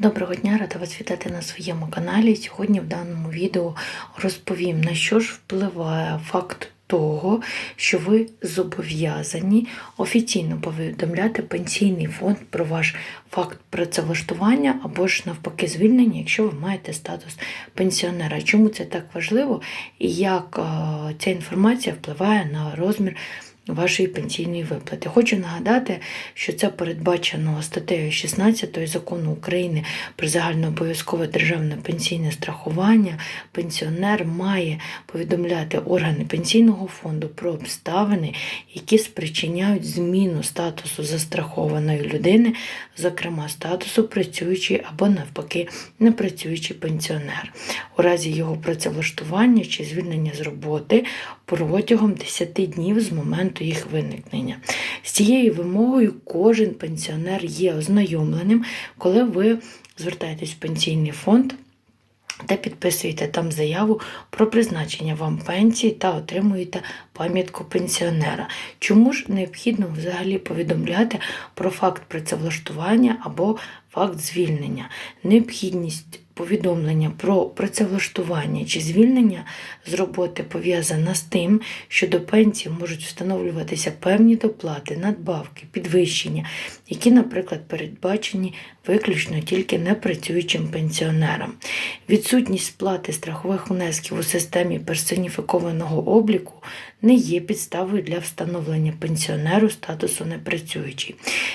Доброго дня, рада вас вітати на своєму каналі. Сьогодні в даному відео розповім, на що ж впливає факт того, що ви зобов'язані офіційно повідомляти пенсійний фонд про ваш факт працевлаштування або ж навпаки звільнення, якщо ви маєте статус пенсіонера. Чому це так важливо і як е, ця інформація впливає на розмір вашої пенсійної виплати. Хочу нагадати, що це передбачено статтею 16 закону України про загальнообов'язкове державне пенсійне страхування. Пенсіонер має повідомляти органи пенсійного фонду про обставини, які спричиняють зміну статусу застрахованої людини, зокрема статусу працюючий або навпаки непрацюючий пенсіонер, у разі його працевлаштування чи звільнення з роботи протягом 10 днів з моменту їх виникнення. З цією вимогою кожен пенсіонер є ознайомленим, коли ви звертаєтесь в пенсійний фонд. Та підписуєте там заяву про призначення вам пенсії та отримуєте пам'ятку пенсіонера. Чому ж необхідно взагалі повідомляти про факт працевлаштування або факт звільнення? Необхідність повідомлення про працевлаштування чи звільнення з роботи пов'язана з тим, що до пенсії можуть встановлюватися певні доплати, надбавки, підвищення, які, наприклад, передбачені виключно тільки непрацюючим пенсіонерам. Відсутність сплати страхових внесків у системі персоніфікованого обліку не є підставою для встановлення пенсіонеру статусу непрацюючий.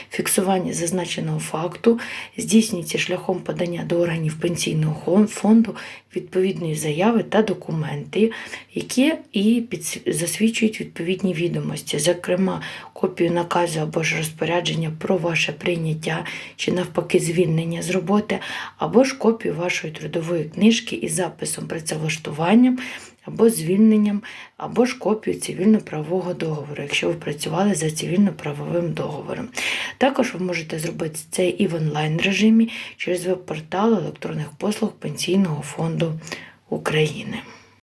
Фіксування зазначеного факту здійснюється шляхом подання до органів пенсійного фонду відповідної заяви та документи, які і засвідчують відповідні відомості, зокрема копію наказу або ж розпорядження про ваше прийняття чи навпаки звільнення з роботи, або ж копію вашої трудової книжки із записом працевлаштуванням або звільненням, або ж копію цивільно-правового договору, якщо ви працювали за цивільно-правовим договором. Також ви можете зробити це і в онлайн режимі через веб-портал електронних послуг Пенсійного фонду України.